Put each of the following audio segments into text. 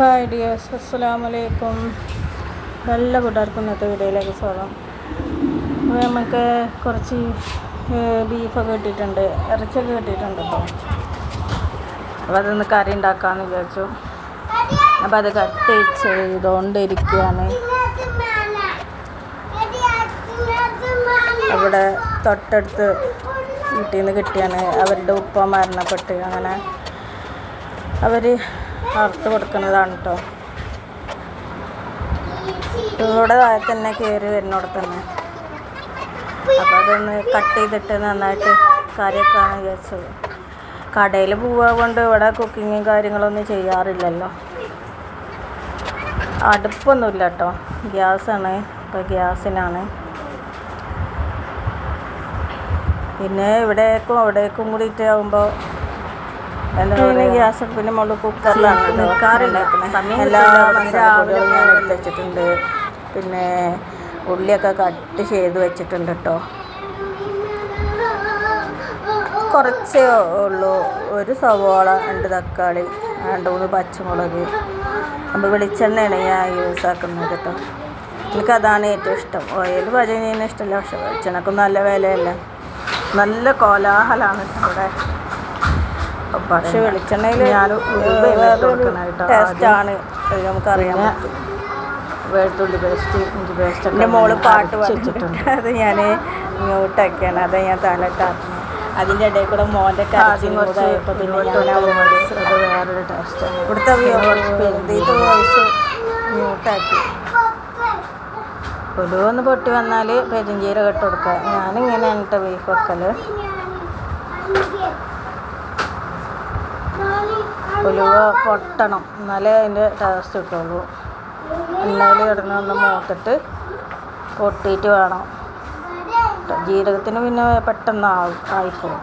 Hi dears അസ്സലാമു വലൈക്കും നല്ല കൂട്ടുകാർക്കും ഇന്നത്തെ വീഡിയോയിലേക്ക് സ്വാഗതം. അപ്പോൾ നമുക്ക് കുറച്ച് ബീഫൊക്കെ കിട്ടിയിട്ടുണ്ട്. ഇറച്ചിയൊക്കെ കിട്ടിയിട്ടുണ്ട് കേട്ടോ അപ്പോൾ അതൊന്ന് കറി ഉണ്ടാക്കാമെന്ന് വിചാരിച്ചു. അപ്പോൾ അത് കട്ട് ചെയ്തുകൊണ്ടിരിക്കുകയാണ്. അവിടെ തൊട്ടടുത്ത് വീട്ടിൽ നിന്ന് കിട്ടിയാണ്. അവരുടെ ഉപ്പ മരണപ്പെട്ട്. അങ്ങനെ അവർ അറുത്ത് കൊടുക്കുന്നതാണ് കേട്ടോ ഇവിടെ തന്നെ കയറി വരുന്നോടെ തന്നെ. അപ്പോൾ അതൊന്ന് കട്ട് ചെയ്തിട്ട് നന്നായിട്ട് കറിയൊക്കെയാണ് വിചാരിച്ചത്. കടയിൽ പോവുക കൊണ്ട് ഇവിടെ കുക്കിങ്ങും കാര്യങ്ങളൊന്നും ചെയ്യാറില്ലല്ലോ. അടുപ്പൊന്നുമില്ല കേട്ടോ ഗ്യാസാണ് ഇപ്പോൾ ഗ്യാസിനാണ്. പിന്നെ ഇവിടേക്കും അവിടേക്കും കൂടിയിട്ട് ആകുമ്പോൾ പറയുക ഗ്യാസ് അടുപ്പിന്റെ മുകളിൽ കുക്കറിലാണ് നിൽക്കാറുണ്ടാക്കുന്നത് എല്ലാ രാവിലെ ഞാൻ എടുത്ത് വെച്ചിട്ടുണ്ട്. പിന്നെ ഉള്ളിയൊക്കെ കട്ട് ചെയ്ത് വെച്ചിട്ടുണ്ട് കേട്ടോ. കുറച്ചേ ഉള്ളൂ. ഒരു സവോള രണ്ട് തക്കാളി രണ്ട് മൂന്ന് പച്ചമുളക്. നമ്മൾ വെളിച്ചെണ്ണയാണ് ഞാൻ യൂസ് ആക്കുന്നത് കേട്ടോ. എനിക്കതാണ് ഏറ്റവും ഇഷ്ടം. ഓയിൽ പാചകം ചെയ്യുന്ന ഇഷ്ടമല്ല പക്ഷെ വെളിച്ചെണ്ണക്കും നല്ല വിലയല്ല. നല്ല കോലാഹലമാണ് ഇവിടെ. പക്ഷെ വെളിച്ചെണ്ണയിൽ. ടേസ്റ്റാണ് നമുക്കറിയാം വെളുത്തുള്ളി പേസ്റ്റ് ഇഞ്ചി പേസ്റ്റ് എന്റെ മോൾ പാട്ട് വെച്ചിട്ടുണ്ട്. അത് ഞാൻ ഇങ്ങോട്ടൊക്കെയാണ് അത് ഞാൻ തലട്ടാക്കുന്നത് അതിന്റെ ഇടയിൽ കൂടെ മോന്റെ കാര്യം കരച്ചിലും കൂടെ കുറച്ച് പിന്നെ അത് വേറൊരു ടേസ്റ്റാണ് ഇവിടുത്തെ വോയിസ് മ്യൂട്ടാക്കി ഉലുവൊന്ന് പൊട്ടി വന്നാൽ പെരിഞ്ചീരകം ഇട്ട് കൊടുക്കുക. ഞാനിങ്ങനെയാണ് കേട്ടോ ബീഫ് വെക്കൽ ഉലുവ പൊട്ടണം. എന്നാലേ അതിന്റെ ടേസ്റ്റ് കിട്ടുള്ളൂ. എണ്ണയിൽ കിടന്ന് ഒന്ന് മൂത്തിട്ട് പൊട്ടിയിട്ട് വേണം. ജീരകത്തിന് പിന്നെ പെട്ടെന്ന് ആവും ആയിപ്പോവും.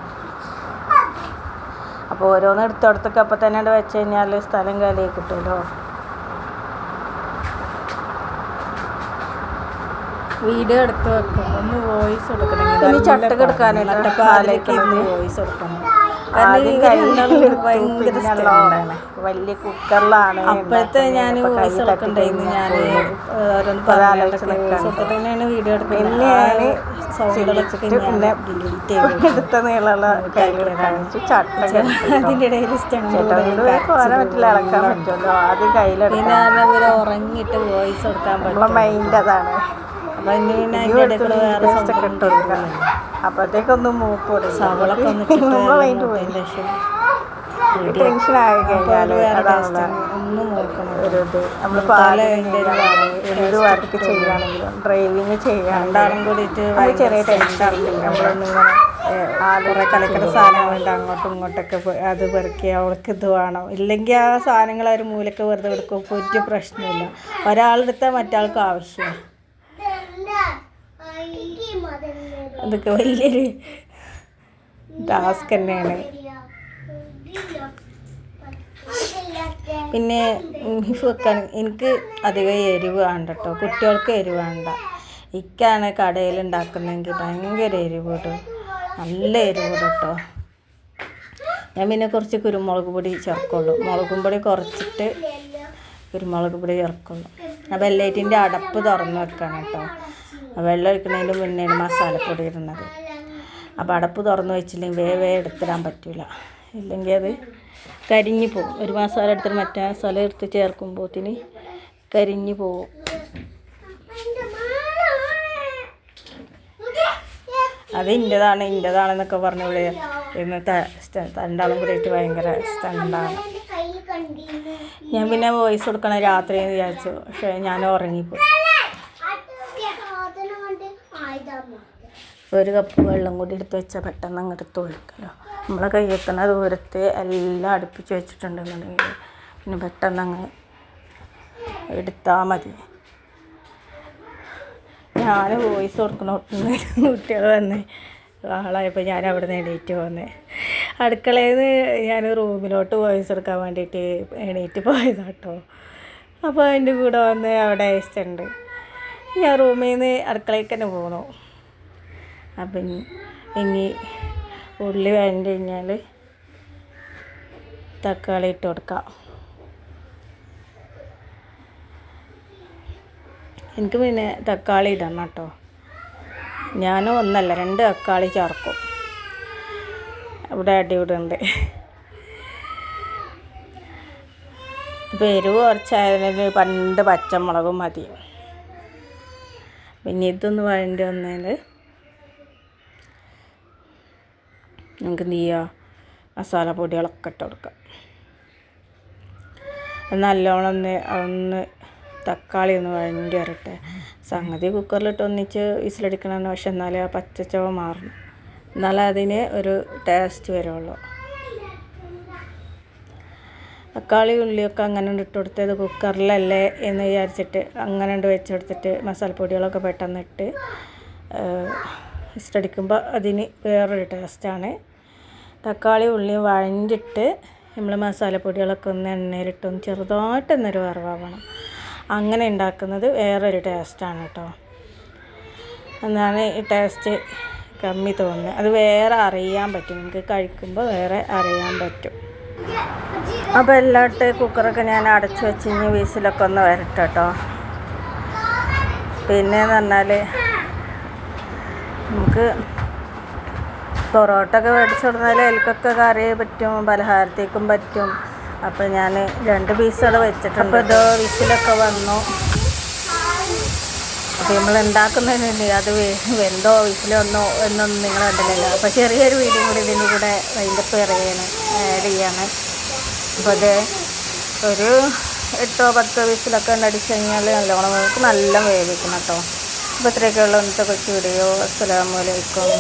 അപ്പോൾ ഓരോന്ന് എടുത്തോടത്തൊക്കെ അപ്പം തന്നെ അവിടെ വെച്ച് കഴിഞ്ഞാൽ സ്ഥലം കാലിയായി കിട്ടുമല്ലോ. വീട് എടുത്ത് വെക്കും. ഒന്ന് വോയിസ് കൊടുക്കണം. ഇനി നല്ല ചട്ടക്ക് പാടാണ്. എടുക്കാനായിട്ട് നട്ടപ്പാതിരക്ക് ഇരുന്ന് ആലോചിക്കുന്നത്. വോയിസ് കൊടുക്കണം. വലിയ കുക്കറിലാണ് അപ്പോഴത്തെ ഞാൻ ഉണ്ടാക്കുന്നത്. വോയിസ് അപ്പോൾ കൈ എടുക്കണ്ടായിരുന്നു തട്ടി ഞാൻ ഓരോന്ന് വീഡിയോ എടുക്കുന്നത്. പിന്നെ ഞാൻ സൗണ്ടുകളൊക്കെ ചിന്തിച്ചിട്ട് പിന്നെ ഡിലീറ്റ് എടുത്ത നീളമുള്ള കാണിച്ചു ചട്ടൊക്കെ അതിന്റെ ഇടയിൽ സ്റ്റണ്ട് ചേട്ടാ വീട് പറ്റില്ല ഇളക്കാൻ പറ്റുമല്ലോ. ആദ്യം പിന്നെ ഉറങ്ങിയിട്ട് വോയിസ് കൊടുക്കാൻ പറ്റും മൈൻഡ് അതാണ്. അപ്പൊ ഇനി അതിന്റെ വേറെ അപ്പോഴത്തേക്കൊന്നും സവളൊക്കെ കഴിഞ്ഞാൽ ഒന്ന് നോക്കണം ഒരു ഇത്. നമ്മൾ എന്ത് വർക്ക് ചെയ്യുകയാണെങ്കിലും ഡ്രൈവിങ് ചെയ്യുകയാണെങ്കിലും കൂടി കൂടിയിട്ട് ചെറിയ ടെൻഷൻ നമ്മളൊന്നിങ്ങനെ കുറെ സാധനങ്ങളുണ്ട്. അങ്ങോട്ടും ഇങ്ങോട്ടൊക്കെ അത് പെറുക്കി അവൾക്ക് ഇത് വേണം. ഇല്ലെങ്കിൽ ആ സാധനങ്ങൾ ഒരു മൂലക്ക് വെറുതെ എടുക്കും. ഒരു പ്രശ്നമില്ല ഒരാളെടുത്താൽ മറ്റാൾക്ക് ആവശ്യമാണ് അതൊക്കെ വലിയൊരു ടാസ്ക് തന്നെയാണ്. പിന്നെ ബീഫ് വെക്കാൻ എനിക്ക് അധികം എരിവ് വേണ്ട കേട്ടോ കുട്ടികൾക്ക് എരിവ് വേണ്ട. ഇക്കാണ് കടയിൽ ഉണ്ടാക്കുന്നതെങ്കിൽ ഭയങ്കര എരിവ് ഇടും നല്ല എരിവ് ഇടും കേട്ടോ. ഞാൻ പിന്നെ കുറച്ച് കുരുമുളക് പൊടി ചേർക്കുള്ളൂ. മുളകും പൊടി കുറച്ചിട്ട് കുരുമുളക് പൊടി ചേർക്കുള്ളൂ. അപ്പം എല്ലാറ്റിന്റെ അടപ്പ് തുറന്ന് വെക്കണം കേട്ടോ. വെള്ളം ഒഴിക്കുന്നതിന് മുന്നേ മസാലപ്പൊടി ഇടുന്നത്. അപ്പോൾ അടപ്പ് തുറന്ന് വെച്ചില്ലെങ്കിൽ വേ വേ എടുത്തിടാൻ പറ്റില്ല ഇല്ലെങ്കിൽ അത് കരിഞ്ഞു പോകും. ഒരു മസാല എടുത്തിട്ട് മറ്റേ മസാല എടുത്ത് ചേർക്കുമ്പോത്തിന് കരിഞ്ഞു പോകും. അത് ഇന്റെതാണ് ഇന്റെതാണെന്നൊക്കെ പറഞ്ഞ് ഇവിടെ ഇരുന്ന് രണ്ടാളും കൂടിയിട്ട് ഭയങ്കര സ്റ്റണ്ടാണ്. ഞാൻ പിന്നെ വോയിസ് കൊടുക്കണം രാത്രി എന്ന് വിചാരിച്ചു. പക്ഷേ ഞാൻ ഉറങ്ങിപ്പോയി. ഒരു കപ്പ് വെള്ളം കൂടി എടുത്ത് വെച്ചാൽ പെട്ടെന്ന് അങ്ങോട്ട് എടുത്ത് ഒഴിക്കലോ നമ്മളെ കയ്യെത്തുന്ന ദൂരത്ത് എല്ലാം അടുപ്പിച്ച് വെച്ചിട്ടുണ്ടെന്നുണ്ടെങ്കിൽ പിന്നെ പെട്ടെന്ന് അങ്ങ് എടുത്താൽ മതി. ഞാൻ വോയിസ് കൊടുക്കണോട്ടുന്ന കുട്ടികൾ വന്ന് ആളായപ്പോൾ ഞാൻ അവിടെ നിന്ന് എണീറ്റ് പോന്നെ. അടുക്കളയിൽ നിന്ന് ഞാൻ റൂമിലോട്ട് വോയിസ് എടുക്കാൻ വേണ്ടിയിട്ട് എണീറ്റ് പോയതാട്ടോ. അപ്പോൾ അതിന്റെ കൂടെ വന്ന് അവിടെ അയച്ചിട്ടുണ്ട്. ഞാൻ റൂമിൽ നിന്ന് അടുക്കളയിൽ തന്നെ പോകണു അപ്പം ഇനി ഉള്ളി വേണ്ടി കഴിഞ്ഞാൽ തക്കാളി ഇട്ട് കൊടുക്കാം. എനിക്ക് പിന്നെ തക്കാളി ഇടണം കേട്ടോ. ഞാനും ഒന്നല്ല രണ്ട് തക്കാളി ചേർക്കും. ഇവിടെ അപ്പോൾ എരിവ് കുറച്ചായതിന് പണ്ട് പച്ചമുളകും മതി. പിന്നെ ഇതൊന്ന് വഴണ്ടി വന്നാൽ നമുക്ക് എന്ത് ചെയ്യുക മസാല പൊടികളൊക്കെ ഇട്ട് കൊടുക്കാം. നല്ലോണം ഒന്ന് ഒന്ന് തക്കാളി ഒന്ന് വഴണ്ടി വരട്ടെ. സംഗതി കുക്കറിലിട്ട് ഒന്നിച്ച് വിസിലടിക്കണമെന്ന് പക്ഷെ എന്നാലേ ആ പച്ചച്ചവ മാറണം. എന്നാലേ അതിന് ഒരു ടേസ്റ്റ് വരുള്ളൂ. തക്കാളി ഉള്ളിയൊക്കെ അങ്ങനെ ഇട്ട് കൊടുത്തത് കുക്കറിലല്ലേ എന്ന് വിചാരിച്ചിട്ട് അങ്ങനെ ഉണ്ട് വെച്ചെടുത്തിട്ട് മസാലപ്പൊടികളൊക്കെ പെട്ടെന്ന് ഇട്ട് ഇഷ്ടടിക്കുമ്പോൾ അതിന് വേറൊരു ടേസ്റ്റാണ് തക്കാളി ഉള്ളിയും വഴഞ്ഞിട്ട് നമ്മൾ മസാലപ്പൊടികളൊക്കെ ഒന്ന് എണ്ണയിലിട്ടൊന്ന് ചെറുതായിട്ടൊന്നൊരു വറവാവണം. അങ്ങനെ ഉണ്ടാക്കുന്നത് വേറൊരു ടേസ്റ്റാണ് കേട്ടോ എന്നാണ് ഈ ടേസ്റ്റ് കമ്മി തോന്നുന്നത്. അത് വേറെ അറിയാൻ പറ്റും. നമുക്ക് കഴിക്കുമ്പോൾ വേറെ അറിയാൻ പറ്റും. അപ്പോൾ എല്ലായിട്ട് കുക്കറൊക്കെ ഞാൻ അടച്ചു വെച്ച് ഇനി വീസിലൊക്കെ ഒന്ന് വരട്ടെ കേട്ടോ പിന്നെയെന്ന് പറഞ്ഞാൽ നമുക്ക് പൊറോട്ട ഒക്കെ മേടിച്ചു കൊടുത്താൽ എൽക്കൊക്കെ കറി പറ്റും പലഹാരത്തേക്കും പറ്റും. അപ്പോൾ ഞാൻ രണ്ട് പീസുകൾ വെച്ചിട്ടുണ്ട്. അപ്പോൾ ഇതോ വിസിലൊക്കെ വന്നു. അപ്പോൾ നമ്മൾ ഉണ്ടാക്കുന്നതിന് അത് വെന്തോ വിസിലൊന്നോ എന്നൊന്നും നിങ്ങൾ കണ്ടില്ലല്ലോ. അപ്പോൾ ചെറിയൊരു വീഡിയോ കൂടി ഇതിന്റെ കൂടെ അതിന്റെ പിറകെയാണ് ആഡ് ചെയ്യാണ്. അപ്പോൾ അത് ഒരു എട്ടോ പത്തോ വിസിലൊക്കെ അടിച്ചു കഴിഞ്ഞാൽ നല്ലോണം നമുക്ക് നല്ല വേവിക്കണം കേട്ടോ. അപ്പോൾ ഇത്രയൊക്കെയുള്ള ഇന്നത്തെ കൊച്ചു വീഡിയോ അസ്സലാമലൈക്കും